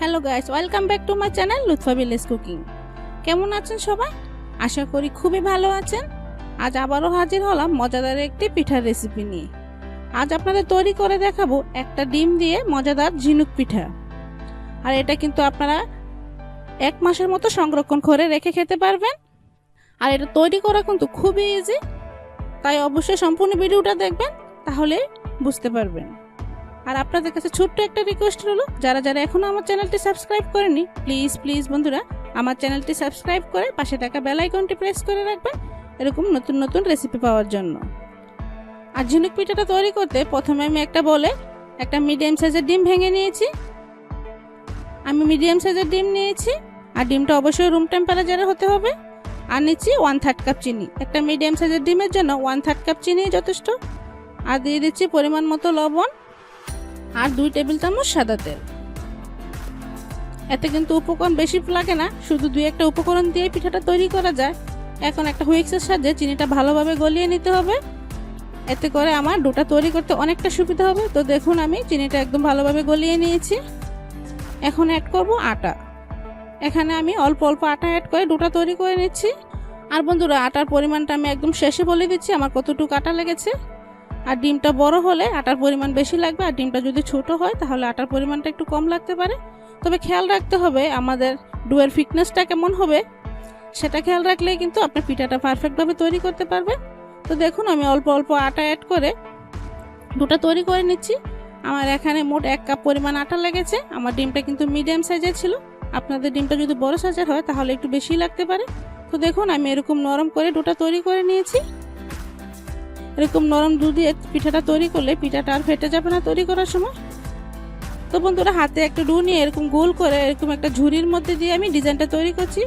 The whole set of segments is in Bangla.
Hello guys, welcome back to my channel Lutfa village cooking. কেমন আছেন সবাই? আশা করি খুবই ভালো আছেন। আজ আবারও হাজির হলাম মজাদার একটি পিঠার রেসিপি নিয়ে। আজ আপনাদের তৈরি করে দেখাবো একটা ডিম দিয়ে মজাদার ঝিনুক পিঠা। আর এটা কিন্তু আপনারা এক মাসের মতো সংরক্ষণ করে রেখে খেতে পারবেন। আর এটা তৈরি করা কিন্তু খুবই ইজি তাই অবশ্যই সম্পূর্ণ ভিডিওটা দেখবেন, তাহলে বুঝতে পারবেন। আর আপনাদের কাছে ছোট্ট একটা রিকোয়েস্ট হলো যারা যারা এখনও আমার চ্যানেলটি সাবস্ক্রাইব করেনি প্লিজ প্লিজ বন্ধুরা, আমার চ্যানেলটি সাবস্ক্রাইব করে পাশে থাকা বেল আইকনটি প্রেস করে রাখবেন, এরকম নতুন নতুন রেসিপি পাওয়ার জন্য। আর ঝিনুক পিঠাটা তৈরি করতে প্রথমে আমি একটা বলে একটা মিডিয়াম সাইজের ডিম ভেঙে নিয়েছি। আমি মিডিয়াম সাইজের ডিম নিয়েছি, আর ডিমটা অবশ্যই রুম টেম্পারেচারে হতে হবে। আর নিচ্ছি ওয়ান থার্ড কাপ চিনি। একটা মিডিয়াম সাইজের ডিমের জন্য ওয়ান থার্ড কাপ চিনি যথেষ্ট। আর দিয়ে দিচ্ছি পরিমাণ মতো লবণ। আর দুই টেবিল চামচ সাদা তেল। এতে কিন্তু উপকরণ বেশি লাগে না, শুধু দুই একটা উপকরণ দিয়ে পিঠাটা তৈরি করা যায়। এখন একটা হুইক্সের সাহায্যে চিনিটা ভালোভাবে গলিয়ে নিতে হবে। এতে করে আমার ডোটা তৈরি করতে অনেকটা সুবিধা হবে। তো দেখুন আমি চিনিটা একদম ভালোভাবে গলিয়ে নিয়েছি। এখন অ্যাড করব আটা। এখানে আমি অল্প অল্প আটা অ্যাড করে ডোটা তৈরি করে নিচ্ছি। আর বন্ধুরা, আটার পরিমাণটা আমি একদম শেষে বলে দিচ্ছি, আমার কতটুকু আটা লেগেছে। আর ডিমটা বড় হলে আটার পরিমাণ বেশি লাগবে, আর ডিমটা যদি ছোট হয় তাহলে আটার পরিমাণটা একটু কম লাগতে পারে। তবে খেয়াল রাখতে হবে আমাদের ডুয়ের ফিটনেসটা কেমন হবে, সেটা খেয়াল রাখলে কিন্তু আপনার পিঠাটা পারফেক্টভাবে তৈরি করতে পারবে। তো দেখুন, আমি অল্প অল্প আটা অ্যাড করে দুটা তৈরি করে নিচ্ছি। আমার এখানে মোট এক কাপ পরিমাণ আটা লেগেছে। আমার ডিমটা কিন্তু মিডিয়াম সাইজের ছিল। আপনাদের ডিমটা যদি বড় সাইজের হয় তাহলে একটু বেশি লাগতে পারে। তো দেখুন, আমি এরকম নরম করে দুটা তৈরি করে নিয়েছি। এরকম নরম দুধ দিয়ে পিঠাটা তৈরি করলে পিঠাটা আর ফেটে যাবে না তৈরি করার সময়। তো বন্ধুরা, হাতে একটা ডু নিয়ে এরকম গোল করে এরকম একটা ঝুড়ির মধ্যে দিয়ে আমি ডিজাইনটা তৈরি করছি।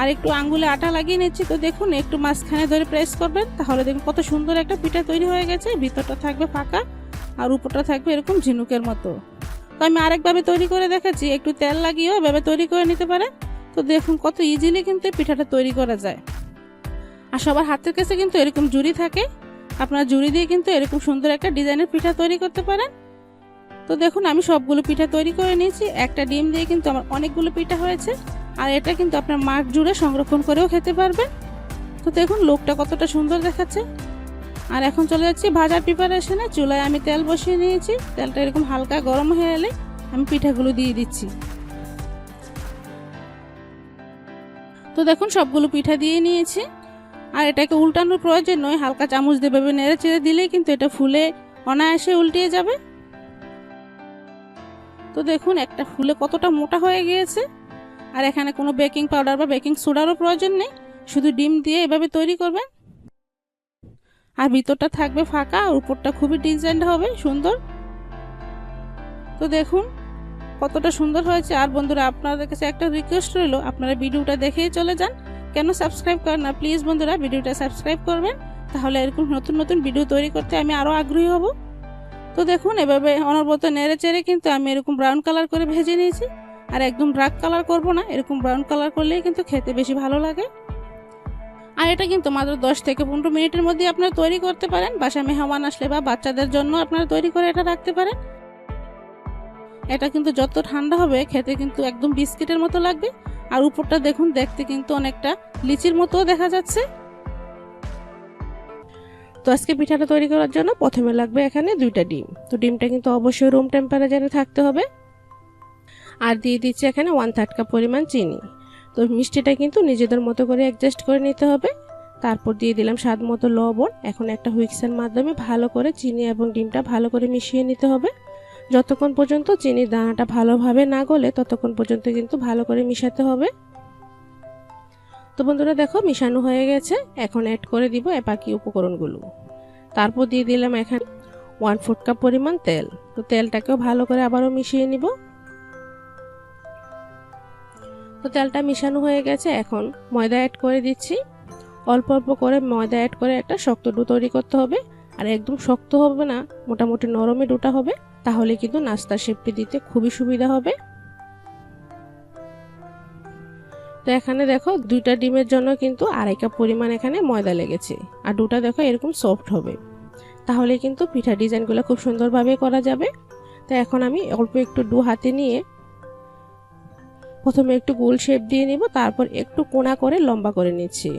আর একটু আঙ্গুলে আটা লাগিয়ে নিচ্ছি। তো দেখুন, একটু মাঝখানে ধরে প্রেস করবেন, তাহলে দেখুন কত সুন্দর একটা পিঠা তৈরি হয়ে গেছে। ভিতরটা থাকবে ফাঁকা আর উপরটা থাকবে এরকম ঝিনুকের মতো। তো আমি আরেকভাবে তৈরি করে দেখাচ্ছি। একটু তেল লাগিয়েও এভাবে তৈরি করে নিতে পারেন। তো দেখুন কত ইজিলি কিন্তু পিঠাটা তৈরি করা যায়। আর সবার হাতের কাছে কিন্তু এরকম জুড়ি থাকে। আপনার জুড়ি দিয়ে কিন্তু এরকম সুন্দর একটা ডিজাইনের পিঠা তৈরি করতে পারেন। তো দেখুন, আমি সবগুলো পিঠা তৈরি করে নিয়েছি। একটা ডিম দিয়ে কিন্তু আমার অনেকগুলো পিঠা হয়েছে। আর এটা কিন্তু আপনার মাঠ জুড়ে সংরক্ষণ করেও খেতে পারবেন। তো দেখুন, লোকটা কতটা সুন্দর দেখাচ্ছে। আর এখন চলে যাচ্ছি ভাজার প্রিপারেশনে চুলায় আমি তেল বসিয়ে নিয়েছি। তেলটা এরকম হালকা গরম হয়ে এলে আমি পিঠাগুলো দিয়ে দিচ্ছি। তো দেখুন, সবগুলো পিঠা দিয়ে নিয়েছি। আর এটাকে উল্টানোর প্রয়োজন নয়, হালকা চামচ দিয়ে ভেবে নেড়ে চেড়ে দিলেই কিন্তু এটা ফুলে অনায়াসে উল্টিয়ে যাবে। তো দেখুন, একটা ফুলে কতটা মোটা হয়ে গিয়েছে। আর এখানে কোনো বেকিং পাউডার বা বেকিং সোডারও প্রয়োজন নেই, শুধু ডিম দিয়ে এভাবে তৈরি করবেন। আর ভিতরটা থাকবে ফাঁকা, আর উপরটা খুবই ডিজাইন হবে, সুন্দর। তো দেখুন, কতটা সুন্দর হয়েছে। আর বন্ধুরা, আপনাদের কাছে একটা রিকোয়েস্ট রইল, আপনারা ভিডিওটা দেখেই চলে যান। কেন সাবস্ক্রাইব করেন না? প্লিজ বন্ধুরা, ভিডিওটা সাবস্ক্রাইব করবেন, তাহলে এরকম নতুন নতুন ভিডিও তৈরি করতে আমি আরও আগ্রহী হব। তো দেখুন, এভাবে অনবরত নেড়ে চেড়ে কিন্তু আমি এরকম ব্রাউন কালার করে ভেজে নিয়েছি। আর একদম ডার্ক কালার করব না, এরকম ব্রাউন কালার করলেই কিন্তু খেতে বেশি ভালো লাগে। আর এটা কিন্তু মাত্র দশ থেকে পনেরো মিনিটের মধ্যে আপনারা তৈরি করতে পারেন। বাসা মেহমান আসলে বা বাচ্চাদের জন্য আপনারা তৈরি করে এটা রাখতে পারেন। এটা কিন্তু যত ঠান্ডা হবে, খেতে কিন্তু একদম বিস্কিটের মতো লাগবে। আর উপরটা দেখুন, দেখতে কিন্তু অনেকটা লিচির মতোও দেখা যাচ্ছে। তো আজকে পিঠাটা তৈরি করার জন্য প্রথমে লাগবে এখানে দুইটা ডিম। তো ডিমটা কিন্তু অবশ্যই রুম টেম্পারেচারে থাকতে হবে। আর দিয়ে দিচ্ছি এখানে ওয়ান থার্ড কাপ পরিমাণ চিনি। তো মিষ্টিটা কিন্তু নিজেদের মতো করে অ্যাডজাস্ট করে নিতে হবে। তারপর দিয়ে দিলাম স্বাদ মতো লবণ। এখন একটা হুইক্সের মাধ্যমে ভালো করে চিনি এবং ডিমটা ভালো করে মিশিয়ে নিতে হবে। যতক্ষণ পর্যন্ত চিনির দানাটা ভালোভাবে না গলে, ততক্ষণ পর্যন্ত কিন্তু ভালো করে মিশাতে হবে। তো বন্ধুরা দেখো, মিশানো হয়ে গেছে। এখন অ্যাড করে দিব বাকি উপকরণগুলো। তারপর দিয়ে দিলাম এখানে ওয়ান ফুট কাপ পরিমাণ তেল। তো তেলটাকেও ভালো করে আবারও মিশিয়ে নিব। তো তেলটা মিশানো হয়ে গেছে। এখন ময়দা অ্যাড করে দিচ্ছি। অল্প অল্প করে ময়দা অ্যাড করে একটা শক্ত ডো তৈরি করতে হবে। আর একদম শক্ত হবে না, মোটামুটি নরমে ডোটা হবে। তাহলে কিন্তু নাস্তার শেপটি দিতে খুবই সুবিধা হবে। তো এখানে দেখো, দুইটা ডিমের জন্য কিন্তু আড়াই কাপ পরিমাণ এখানে ময়দা লেগেছে। আর দুটা দেখো এরকম সফট হবে। তাহলে কিন্তু পিঠা ডিজাইনগুলো খুব সুন্দরভাবে করা যাবে। তো এখন আমি অল্প একটু ডু হাতে নিয়ে প্রথমে একটু গোল শেপ দিয়ে নিব, তারপর একটু কোনা করে লম্বা করে নিচ্ছি।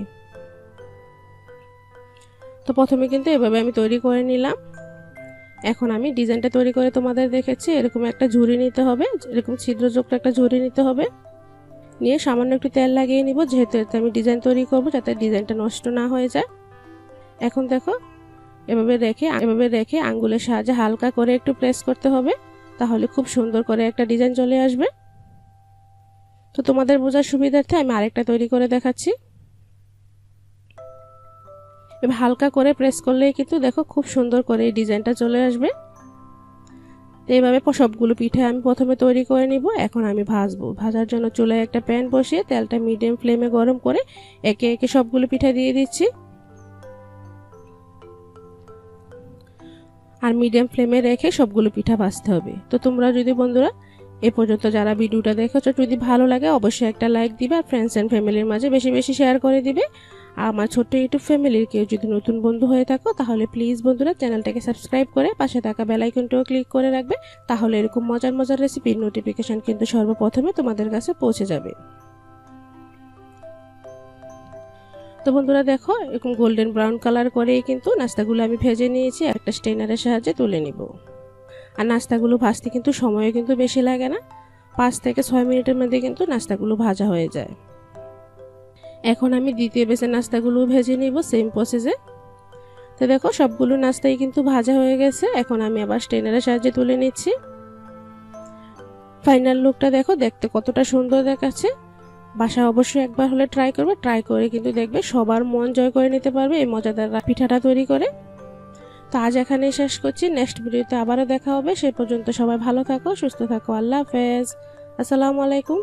তো প্রথমে কিন্তু এভাবে আমি তৈরি করে নিলাম। এখন আমি ডিজাইনটা তৈরি করে তোমাদের দেখেছি। এরকম একটা ঝুড়ি নিতে হবে, এরকম ছিদ্রযুক্ত একটা ঝুড়ি নিতে হবে। নিয়ে সামান্য একটু তেল লাগিয়ে নিব, যেহেতু এতে আমি ডিজাইন তৈরি করব, যাতে ডিজাইনটা নষ্ট না হয়ে যায়। এখন দেখো, এভাবে রেখে এভাবে রেখে আঙ্গুলের সাহায্যে হালকা করে একটু প্রেস করতে হবে, তাহলে খুব সুন্দর করে একটা ডিজাইন চলে আসবে। তো তোমাদের বোঝার সুবিধার্থে আমি আরেকটা তৈরি করে দেখাচ্ছি। হালকা করে প্রেস করলেই কিন্তু দেখো খুব সুন্দর করে এই ডিজাইনটা চলে আসবে। তো এইভাবে সবগুলো পিঠে আমি প্রথমে তৈরি করে নিব, এখন আমি ভাজবো। ভাজার জন্য চুলায় একটা প্যান বসিয়ে তেলটা মিডিয়াম ফ্লেমে গরম করে একে একে সবগুলো পিঠা দিয়ে দিচ্ছি। আর মিডিয়াম ফ্লেমে রেখে সবগুলো পিঠা ভাজতে হবে। তো তোমরা যদি বন্ধুরা এ পর্যন্ত যারা ভিডিওটা দেখেছ যদি ভালো লাগে, অবশ্যই একটা লাইক দিবে আর ফ্রেন্ডস অ্যান্ড ফ্যামিলির মাঝে বেশি বেশি শেয়ার করে দিবে। আমার ছোট্ট ইউটিউব ফ্যামিলির কেউ যদি নতুন বন্ধু হয়ে থাকো, তাহলে প্লিজ বন্ধুরা চ্যানেলটাকে সাবস্ক্রাইব করে পাশে থাকা বেলাইকনটাও ক্লিক করে রাখবে। তাহলে এরকম মজার মজার রেসিপির নোটিফিকেশন কিন্তু সর্বপ্রথমে তোমাদের কাছে পৌঁছে যাবে। তো বন্ধুরা দেখো, এরকম গোল্ডেন ব্রাউন কালার করেই কিন্তু নাস্তাগুলো আমি ভেজে নিয়েছি। একটা স্টেনারের সাহায্যে তুলে নিব। আর নাস্তাগুলো ভাজতে কিন্তু সময়ও কিন্তু বেশি লাগে না। পাঁচ থেকে ছয় মিনিটের মধ্যে কিন্তু নাস্তাগুলো ভাজা হয়ে যায়। এখন আমি দ্বিতীয় বেসের নাস্তাগুলো ভেজে নিব সেম প্রসেসে তো দেখো, সবগুলো নাস্তাই কিন্তু ভাজা হয়ে গেছে। এখন আমি আবার স্টেনারের সাহায্যে তুলে নিচ্ছি। ফাইনাল লুকটা দেখো, দেখতে কতটা সুন্দর দেখাচ্ছে। বাসা অবশ্যই একবার হলে ট্রাই করবে ট্রাই করে কিন্তু দেখবে সবার মন জয় করে নিতে পারবে এই মজাদার পিঠাটা তৈরি করে। তো আজ এখানেই শেষ করছি নেক্সট ভিডিওতে আবারও দেখা হবে। সে পর্যন্ত সবাই ভালো থাকো, সুস্থ থাকো। আল্লাহ হাফেজ। আসসালামু আলাইকুম।